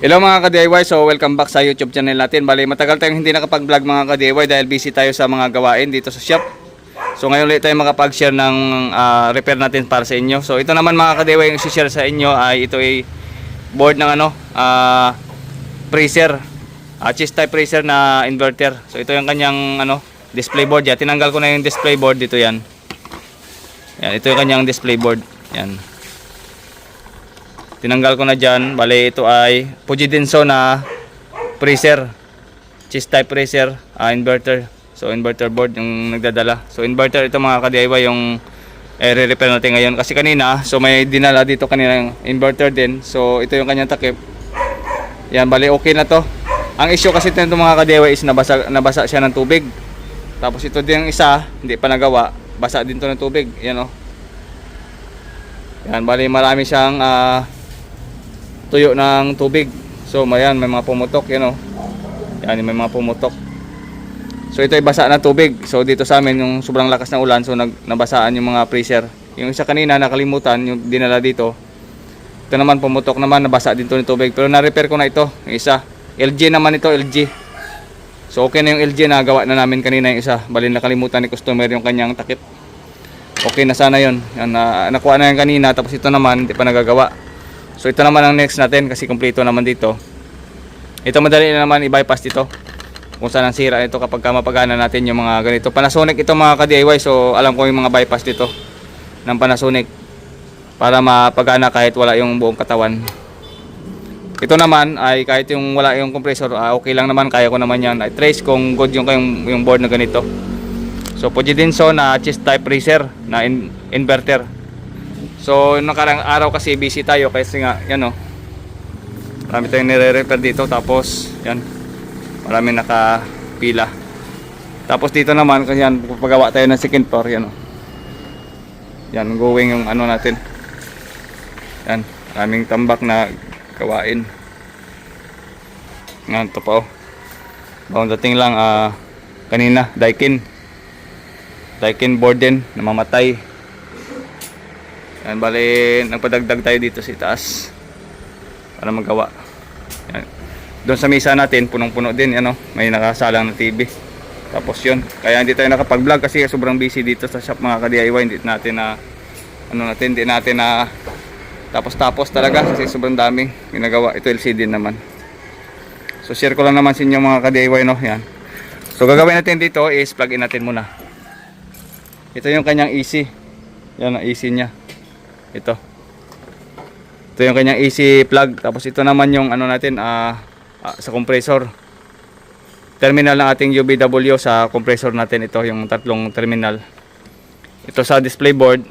Hello mga ka-DIY, so welcome back sa YouTube channel natin. Bali, matagal tayong hindi nakapag-vlog mga ka-DIY dahil busy tayo sa mga gawain dito sa shop. So ngayon ulit tayo makapag-share ng ah, repair natin para sa inyo. So ito naman mga ka-DIY yung share sa inyo ay ito ay board ng ano, ah, freezer. Uh, chest type freezer na inverter. So ito yung kanyang ano, display board. Yan, tinanggal ko na yung display board dito yan. Yan, ito yung kanyang display board. Yan. Tinanggal ko na dyan. Bale, ito ay Fujidenso na freezer. Chest type freezer, ah, inverter. So, inverter board yung nagdadala. So, inverter ito mga ka-DIY yung eh, re-repair natin ngayon. Kasi kanina, so may dinala dito kanina yung inverter din. So, ito yung kanyang takip. Yan, bale, okay na to. Ang issue kasi nito mga ka-DIY is nabasa, nabasa siya ng tubig. Tapos ito din yung isa, hindi pa nagawa. Basa din to ng tubig. Yan o. Yan, bali marami siyang ah, tuyo ng tubig. So, mayan, may mga pumutok, yan o. Yan, may mga pumutok. So, ito ay basa na tubig. So, dito sa amin, yung sobrang lakas ng ulan, so nag, nabasaan yung mga freezer. Yung isa kanina, nakalimutan, yung dinala dito. Ito naman, pumutok naman, nabasa din to ng tubig. Pero na-repair ko na ito, yung isa. LG naman ito, LG. So, okay na yung LG na gawa na namin kanina yung isa. Bali, nakalimutan ni customer yung kanyang takip. Okay na sana yun. Yan, na, nakuha na yan kanina, tapos ito naman, hindi pa nagagawa. So ito naman ang next natin kasi kumpleto naman dito. Ito madali na naman i-bypass dito. Kung saan ang sira ito kapag ka mapagana natin yung mga ganito. Panasonic ito mga ka-DIY so alam ko yung mga bypass dito ng Panasonic para mapagana kahit wala yung buong katawan. Ito naman ay kahit yung wala yung compressor, ah, okay lang naman, kaya ko naman yan. I trace kung good yung, yung, yung board na ganito. So Fujidenso na chest type freezer na in- inverter. So, nakarang araw kasi busy tayo kasi nga, yan o. Marami tayong nire-repair dito tapos, yan. Marami nakapila. Tapos dito naman, kasi yan, pagawa tayo ng second floor, yan o. Yan, going yung ano natin. Yan, maraming tambak na gawain. Nga, ito pa o. Bagong dating lang, ah, kanina, Daikin. Daikin board din, namamatay. Yan, bali, nagpadagdag tayo dito sa itaas para magawa. Yan. Doon sa misa natin, punong-puno din, ano, may nakasalang na TV. Tapos yun, kaya hindi tayo nakapag-vlog kasi sobrang busy dito sa shop mga ka-DIY, hindi natin na, ano natin, hindi natin na tapos-tapos talaga kasi sobrang daming ginagawa. Ito LCD naman. So share ko lang naman sa inyo mga ka-DIY, no, yan. So gagawin natin dito is plug in natin muna. Ito yung kanyang AC. Yan ang AC niya ito. Ito yung kanyang AC plug. Tapos ito naman yung ano natin ah, ah, sa compressor. Terminal ng ating UBW sa compressor natin. Ito yung tatlong terminal. Ito sa display board.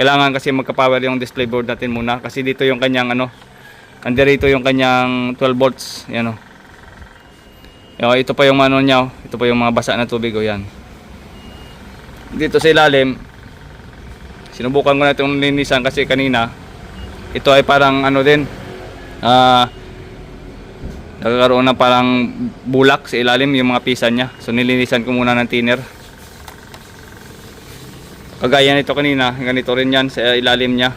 Kailangan kasi magka-power yung display board natin muna. Kasi dito yung kanyang ano andito yung kanyang 12 volts. Yan o. Yo, ito pa yung ano niya, oh. ito pa yung mga basa na tubig o yan. Dito sa ilalim, sinubukan ko na itong linisan kasi kanina ito ay parang ano din ah nagkakaroon ng parang bulak sa ilalim yung mga pisa niya. So nilinisan ko muna ng thinner. Kagaya nito kanina ganito rin yan sa ilalim niya.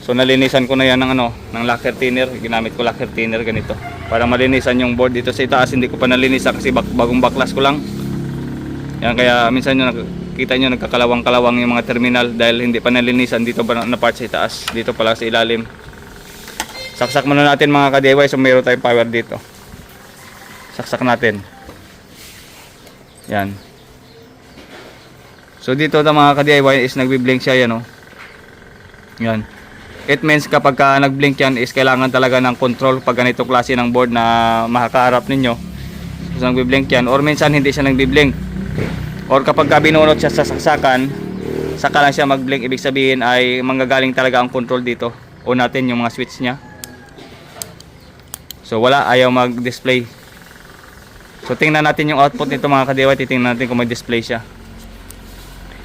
So nalinisan ko na yan ng ano ng lacquer thinner. Ginamit ko lacquer thinner ganito. Para malinisan yung board dito sa itaas. Hindi ko pa nalinisan kasi bag- bagong baklas ko lang. Yan kaya minsan yung nakita nyo nagkakalawang-kalawang yung mga terminal dahil hindi pa nalinisan. Dito pa na part sa itaas. Dito pala sa ilalim. Saksak muna natin mga ka-DIY so meron tayong power dito. Saksak natin. Yan. So dito na mga ka-DIY is nagbi-blink siya yan oh. yan. It means kapag ka nag-blink yan is kailangan talaga ng control pag ganito klase ng board na makakaharap ninyo. So nagbi-blink yan. Or minsan hindi siya nagbi-blink or kapag ka binunot siya sa saksakan saka lang siya mag-blink ibig sabihin ay manggagaling talaga ang control dito. O natin yung mga switch niya. So wala ayaw mag-display. So tingnan natin yung output nito mga kadiwa titingnan natin kung may display siya.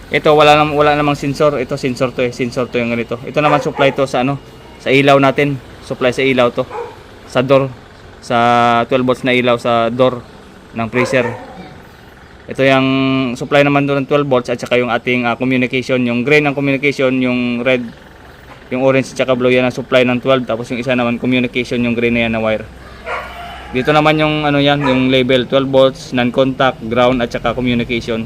Ito wala nam wala namang sensor. Ito sensor to eh. Sensor to yung ganito. Ito naman supply to sa ano sa ilaw natin. Supply sa ilaw to. Sa door. Sa 12 volts na ilaw sa door ng freezer ito yung supply naman doon ng 12 volts at saka yung ating ah, communication, yung green ng communication, yung red Yung orange tsaka blue yan ang supply ng 12 tapos yung isa naman communication yung green na yan na wire. Dito naman yung ano yan, yung label 12 volts, non-contact, ground at saka communication.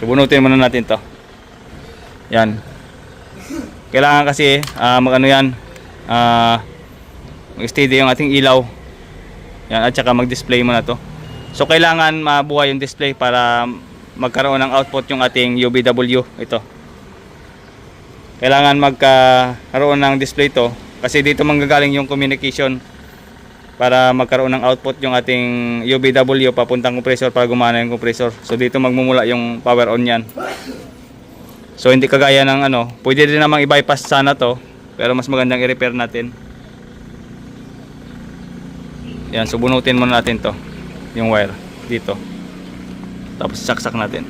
So bunutin muna natin 'to. Yan. Kailangan kasi ah, mag yan, ah mag-steady yung ating ilaw. Yan at saka mag-display muna 'to. So kailangan mabuhay yung display para magkaroon ng output yung ating UVW ito. Kailangan magkaroon ng display to kasi dito manggagaling yung communication para magkaroon ng output yung ating UVW papuntang compressor para gumana yung compressor. So dito magmumula yung power on yan. So hindi kagaya ng ano, pwede din namang i-bypass sana to pero mas magandang i-repair natin. Yan, so muna natin to yung wire dito. Tapos saksak natin.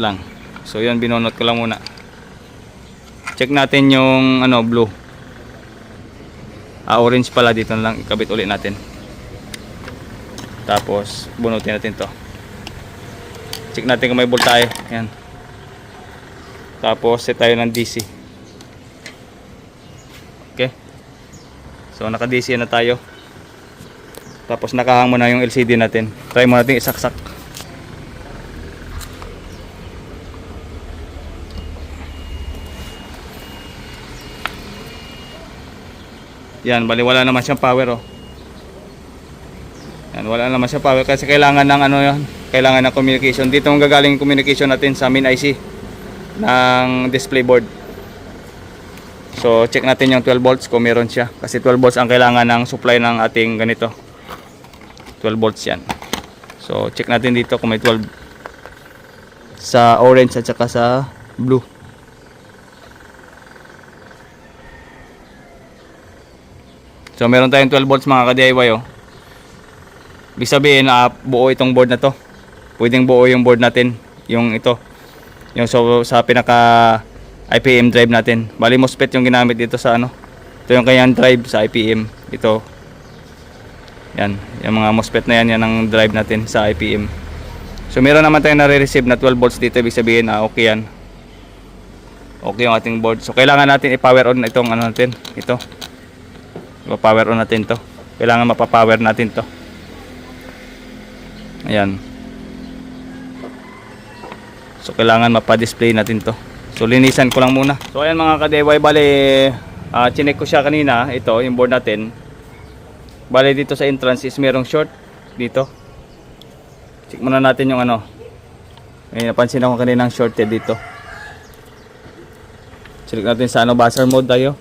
Lang. So yan binunot ko lang muna. Check natin yung ano blue. Ah, orange pala dito na lang ikabit ulit natin. Tapos bunutin natin to. Check natin kung may voltahe. Yan. Tapos set tayo ng DC. Okay. So naka DC na tayo. Tapos nakahang mo na yung LCD natin. Try mo natin isaksak. Yan, bali wala naman siyang power oh. Yan, wala naman siyang power kasi kailangan ng ano yan, kailangan ng communication. Dito ang gagaling communication natin sa main IC ng display board. So, check natin yung 12 volts kung meron siya. Kasi 12 volts ang kailangan ng supply ng ating ganito. 12 volts yan. So, check natin dito kung may 12 sa orange at saka sa blue. So meron tayong 12 volts mga ka-DIY oh. Ibig sabihin na buo itong board na to. Pwedeng buo yung board natin, yung ito. Yung so, sa pinaka IPM drive natin. Bali MOSFET yung ginamit dito sa ano. Ito yung kanyang drive sa IPM. Ito. Yan, yung mga MOSFET na yan, yan ang drive natin sa IPM. So meron naman tayong nare-receive na 12 volts dito, ibig sabihin na okay yan. Okay yung ating board. So kailangan natin i-power on itong ano natin, ito. Ipa-power on natin to. Kailangan mapapower natin to. Ayan. So kailangan mapa-display natin to. So linisan ko lang muna. So ayan mga ka-DIY, bale uh, chinek ko siya kanina, ito yung board natin. Bale dito sa entrance is merong short dito. Check muna natin yung ano. May napansin ako kanina ng shorted dito. Check natin sa ano buzzer mode tayo.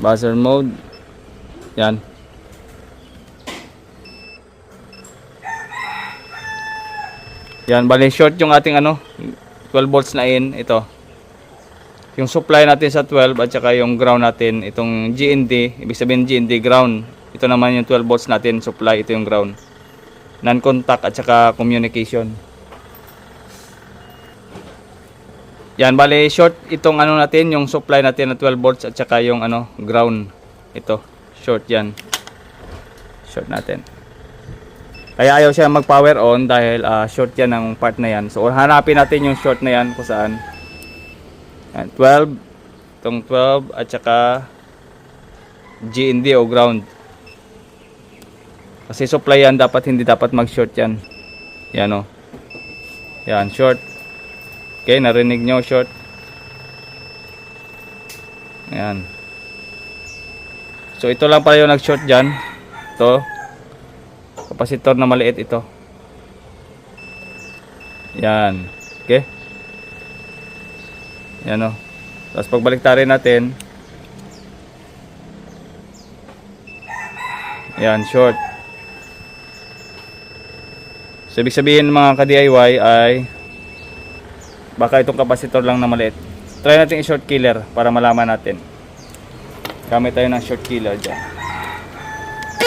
Buzzer mode. Yan. Yan, bali short yung ating ano, 12 volts na in, ito. Yung supply natin sa 12 at saka yung ground natin, itong GND, ibig sabihin GND ground. Ito naman yung 12 volts natin, supply, ito yung ground. Non-contact at saka communication. Yan, bali short itong ano natin, yung supply natin na 12 volts at saka yung ano, ground. Ito, short yan. Short natin. Kaya ayaw siya mag-power on dahil ah, short yan ng part na yan. So hanapin natin yung short na yan kung saan. Yan, 12, itong 12 at saka GND o ground. Kasi supply yan, dapat hindi dapat mag-short yan. Yan o. Yan, short. Okay, narinig nyo, short. Ayan. So, ito lang pala yung nag-short dyan. Ito. Kapasitor na maliit ito. Yan. Okay. Yan o. Tapos pagbalik tayo natin. Yan, short. So, ibig sabihin mga ka-DIY ay baka itong kapasitor lang na maliit. Try natin i-short killer para malaman natin. Gamit tayo ng short killer dyan.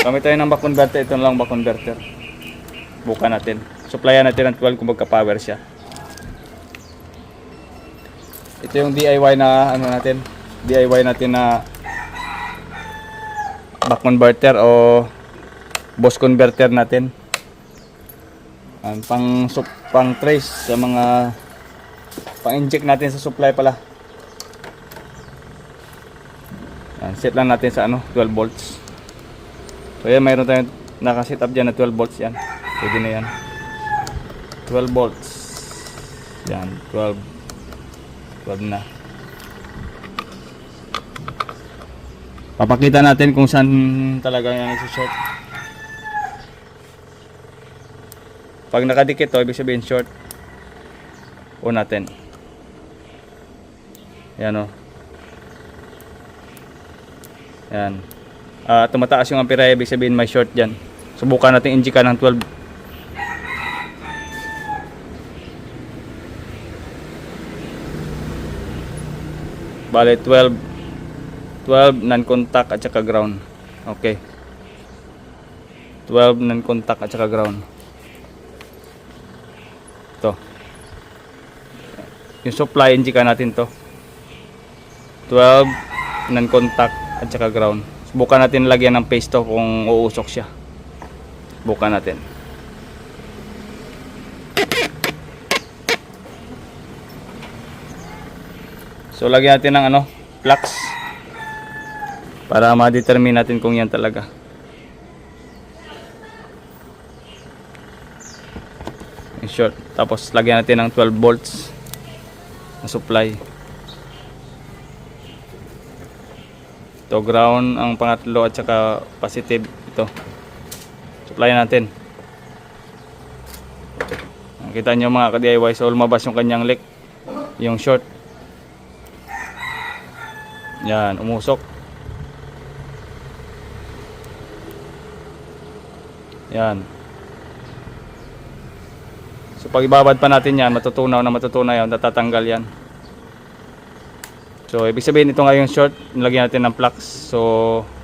Gamit tayo ng back converter. Ito lang back converter. Buka natin. Supplyan natin ng 12 kung magka-power siya. Ito yung DIY na ano natin. DIY natin na back converter o boss converter natin. Ang pang sup, pang trace sa mga pang-inject natin sa supply pala. Yan, set lang natin sa ano, 12 volts. So yan, mayroon tayong nakaset up dyan na 12 volts yan. Pwede na yan. 12 volts. Yan, 12. 12 na. Papakita natin kung saan talaga yan nagsi-short. Pag nakadikit to, ibig sabihin short. O natin. Yan o. Yan. Ah, tumataas yung ampere, ibig sabihin may short dyan. Subukan natin injika ng 12. Bale 12 12 non-contact at saka ground. Okay. 12 non-contact at saka ground. Yung supply injika natin to. 12 non-contact at saka ground. Subukan natin lagyan ng paste to kung uusok siya. Subukan natin. So lagyan natin ng ano, flux para ma-determine natin kung yan talaga. In short, tapos lagyan natin ng 12 volts na supply. Ito ground ang pangatlo at saka positive ito. Supply natin. Kita nyo mga ka-DIY so lumabas yung kanyang leak. Yung short. Yan, umusok. Yan. So pag ibabad pa natin yan, matutunaw na matutunaw yan, natatanggal yan. So ibig sabihin ito nga short, nilagyan natin ng flux. So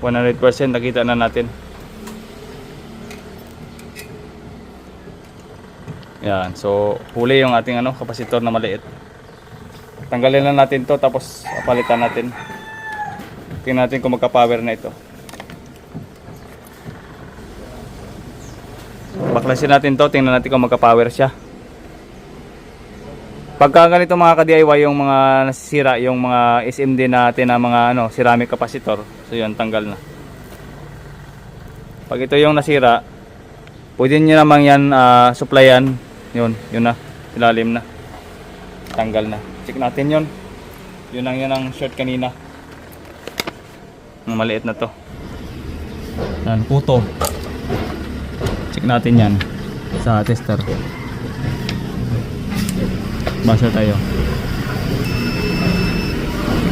100% nakita na natin. Yan, so huli yung ating ano, kapasitor na maliit. Tanggalin lang natin to tapos palitan natin. Tingnan natin kung magka-power na ito. Baklasin natin to, tingnan natin kung magka-power siya. Pagka ganito mga ka-DIY yung mga nasisira, yung mga SMD natin na mga ano, ceramic capacitor, so yun, tanggal na. Pag ito yung nasira, pwede nyo namang yan ah, supplyan, yun, yun na, ilalim na. Tanggal na. Check natin yun. Yun ang yun ang short kanina. Ang maliit na to. Yan, puto. Check natin yan sa tester. Basa tayo.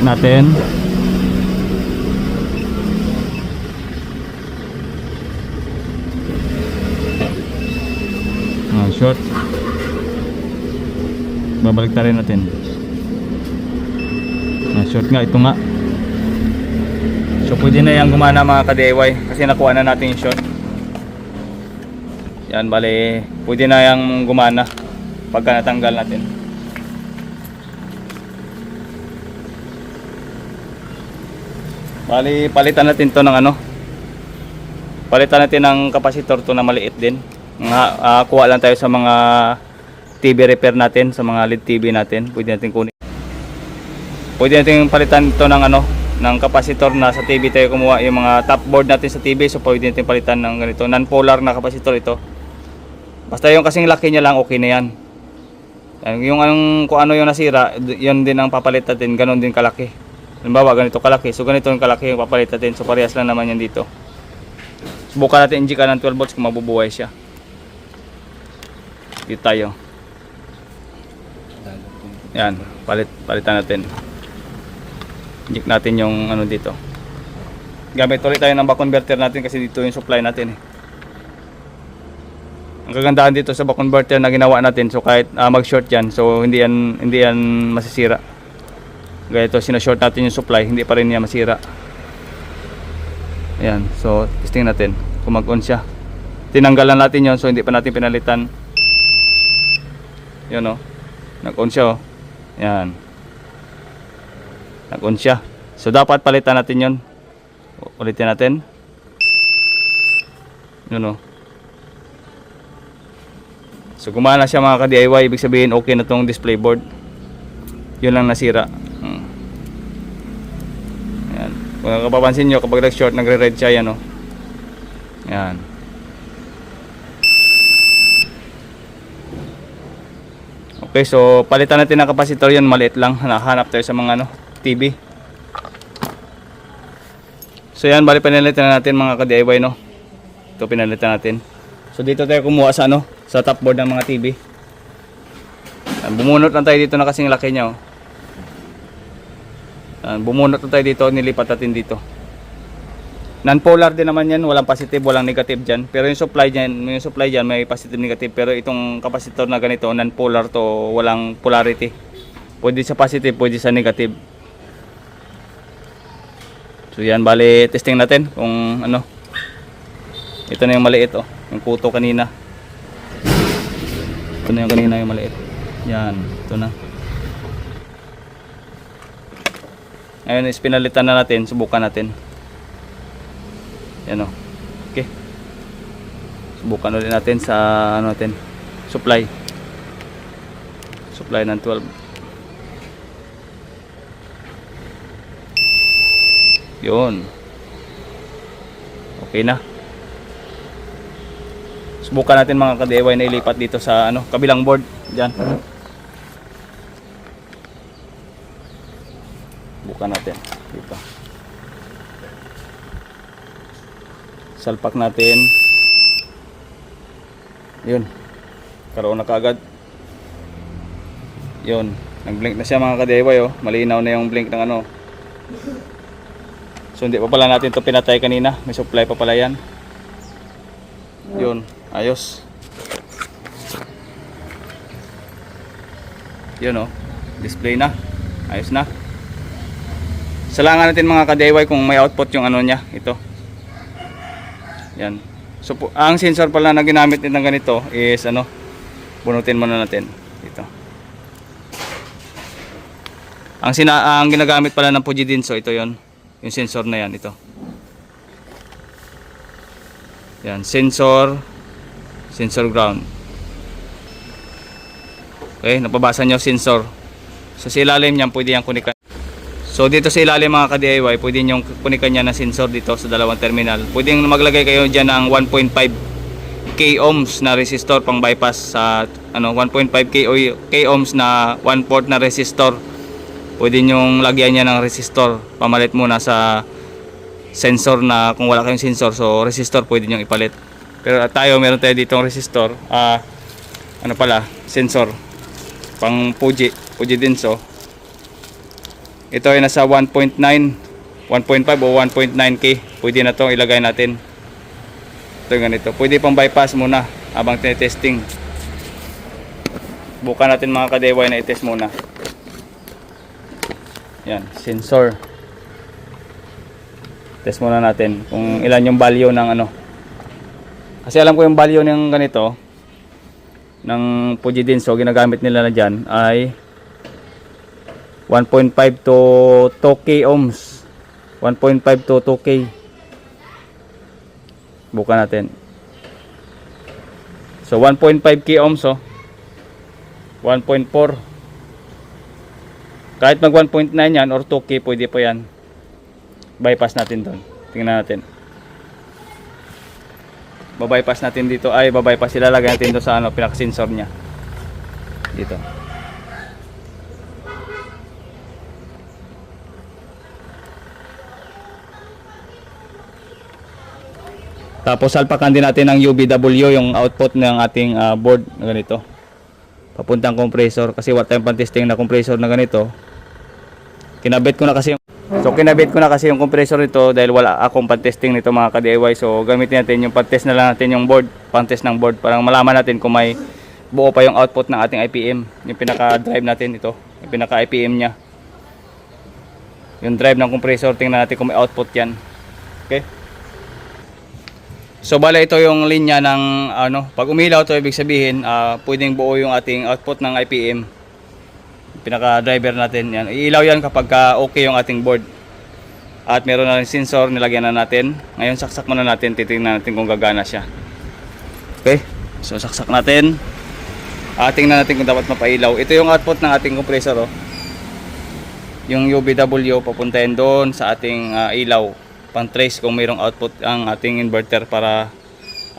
Natin. Ah, short. Babalik tayo natin. Ah, short nga, ito nga. So pwede na yung gumana mga ka-DIY kasi nakuha na natin yung short. Yan, bale, pwede na yung gumana pagka natanggal natin. Bali, palitan natin to ng ano. Palitan natin ng kapasitor to na maliit din. Mga ah, kuha lang tayo sa mga TV repair natin, sa mga LED TV natin. Pwede natin kunin. Pwede natin palitan ito ng ano, ng kapasitor na sa TV tayo kumuha yung mga top board natin sa TV. So pwede natin palitan ng ganito, non-polar na kapasitor ito. Basta yung kasing laki niya lang okay na yan. Yung anong, kung ano yung nasira, yun din ang papalit natin, ganun din kalaki. Halimbawa, ganito kalaki. So ganito yung kalaki yung papalit natin. So parehas lang naman yan dito. Subukan natin injika ng 12 volts kung mabubuhay siya. Dito tayo. Yan, palit, palitan natin. Inject natin yung ano dito. Gamit ulit tayo ng back converter natin kasi dito yung supply natin eh. Ang kagandahan dito sa back converter na ginawa natin so kahit ah, mag-short yan so hindi yan hindi yan masisira. Gaya ito sina-short natin yung supply hindi pa rin niya masira. Ayan, so testing natin kung mag-on siya. Tinanggalan natin yon so hindi pa natin pinalitan. Yun oh. Nag-on siya oh. Yan. Nag-on siya. So dapat palitan natin yon. Ulitin natin. Yun oh. So gumana siya mga ka-DIY, ibig sabihin okay na tong display board. Yun lang nasira. Hmm. Yan. Kung kapapansin nyo, kapag nag-short, nagre-red siya yan, oh. Yan. Okay, so palitan natin ng kapasitor yan, maliit lang. Nahanap tayo sa mga ano, TV. So yan, bali pinalitan na natin mga ka-DIY, no? Ito pinalitan natin. So dito tayo kumuha sa ano, sa top board ng mga TV. Bumunot lang tayo dito na kasing laki niya, oh. Yan, bumunot lang tayo dito, nilipat natin dito. Non-polar din naman yan, walang positive, walang negative dyan. Pero yung supply dyan, yung supply dyan may positive, negative. Pero itong capacitor na ganito, non-polar to, walang polarity. Pwede sa positive, pwede sa negative. So yan, bali testing natin kung ano. Ito na yung maliit oh, yung kuto kanina. Ito na yung kanina yung maliit. Yan, ito na. Ngayon is pinalitan na natin, subukan natin. Yan o. Okay. Subukan ulit natin sa ano natin. Supply. Supply ng 12. Yun. Okay na. Subukan natin mga ka-DIY na ilipat dito sa ano, kabilang board. Diyan. Subukan natin. Dito. salpak natin. Yun. Karoon na kaagad. Yun. Nag blink na siya mga ka-DIY oh. malinaw na yung blink ng ano. So hindi pa pala natin to pinatay kanina. May supply pa pala yan. Yun. Ayos. Yun oh. Display na. Ayos na salangan natin mga ka-DIY kung may output yung ano niya ito yan. So ang sensor pala na ginamit nito ganito is ano, bunutin muna natin dito. Ang sina ang ginagamit pala ng Fujidinso ito 'yon. Yung sensor na 'yan ito. Yan, sensor sensor ground. Okay, napabasa nyo sensor. So sa ilalim niyan pwede yang kunikan. So dito sa ilalim mga ka-DIY, pwede nyo kunikan niya ng sensor dito sa dalawang terminal. Pwede maglagay kayo dyan ng 1.5 k ohms na resistor pang bypass sa ano 1.5 k, k ohms na 1 port na resistor. Pwede nyo lagyan niya ng resistor pamalit muna sa sensor na kung wala kayong sensor so resistor pwede nyo ipalit. Pero tayo meron tayo ditong resistor, ah ano pala, sensor pang Fuji, Fuji din so ito ay nasa 1.9, 1.5 o 1.9k. Pwede na itong ilagay natin. Ito ganito. Pwede pang bypass muna habang tinetesting. Bukan natin mga ka-DIY na i-test muna. Yan, sensor. Test muna natin kung ilan yung value ng ano. Kasi alam ko yung value ng ganito ng Fujidinso ginagamit nila na dyan ay 1.5 to 2k ohms. 1.5 to 2k buka natin. So 1.5k ohms oh. 1.4 kahit mag 1.9 yan or 2k pwede po yan. Bypass natin doon tingnan natin. Babypass natin dito. Ay babypass. Ilalagay natin doon sa ano pinaka-sensor niya. Dito Tapos salpakan din natin ng UBW yung output ng ating ah, board na ganito. Papuntang compressor kasi what time pang testing na compressor na ganito. Kinabit ko na kasi yung So kinabit ko na kasi yung compressor nito dahil wala akong pan-testing nito mga ka-DIY. So gamitin natin yung pan-test na lang natin yung board, pan-test ng board para malaman natin kung may buo pa yung output ng ating IPM. Yung pinaka-drive natin ito, yung pinaka-IPM niya. Yung drive ng compressor, tingnan natin kung may output yan. Okay? So bala ito yung linya ng ano, pag umilaw to ibig sabihin, ah, pwedeng buo yung ating output ng IPM. Pinaka driver natin yan. Iilaw yan kapag ka okay yung ating board. At meron na rin sensor, nilagyan na natin. Ngayon saksak muna natin, titingnan natin kung gagana siya. Okay? So saksak natin. Ah, tingnan natin kung dapat mapailaw. Ito yung output ng ating compressor oh. yung UBW papuntahin doon sa ating ah, ilaw pang trace kung mayroong output ang ating inverter para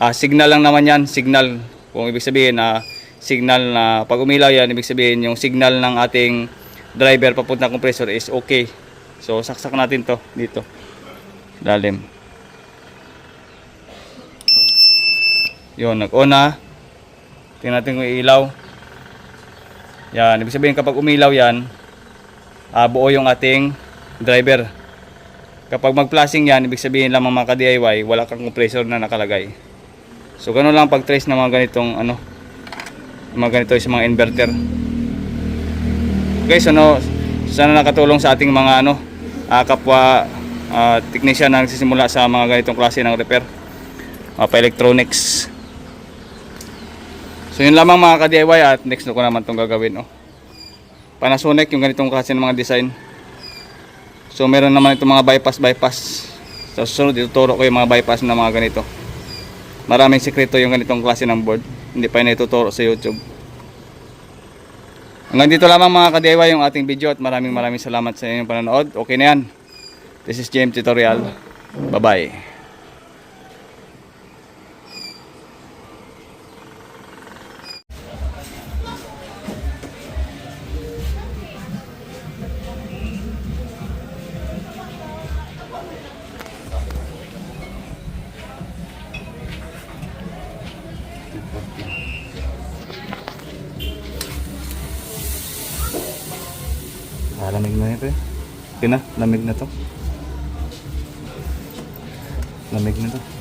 ah, signal lang naman yan signal. Kung ibig sabihin na signal na pag umilaw yan ibig sabihin yung signal ng ating driver papuntang compressor is okay. So saksak natin to dito. Lalim. Yun nag-on na. Tingnan natin kung ilaw yan ibig sabihin kapag umilaw yan ah, buo yung ating driver kapag mag-flashing yan ibig sabihin lamang mga ka-DIY wala kang compressor na nakalagay. So ganun lang pag trace ng mga ganitong ano mga ganito sa mga inverter. Guys ano sana nakatulong sa ating mga ano ah, kapwa ah, technician na nagsisimula sa mga ganitong klase ng repair mga pa-electronics. So yun lamang mga ka-DIY at next na ko naman itong gagawin oh. Panasonic yung ganitong klase ng mga design so meron naman itong mga bypass bypass. Sa susunod ituturo ko yung mga bypass na mga ganito. Maraming sekreto yung ganitong klase ng board. Hindi pa yun ituturo sa youtube. Hanggang dito lamang mga ka-DIY yung ating video at maraming maraming salamat sa inyong panonood. Okay na yan. This is JM Tutorial. Bye Ah, lamig na ito eh. Okay na, lamig na to. Lamig na to.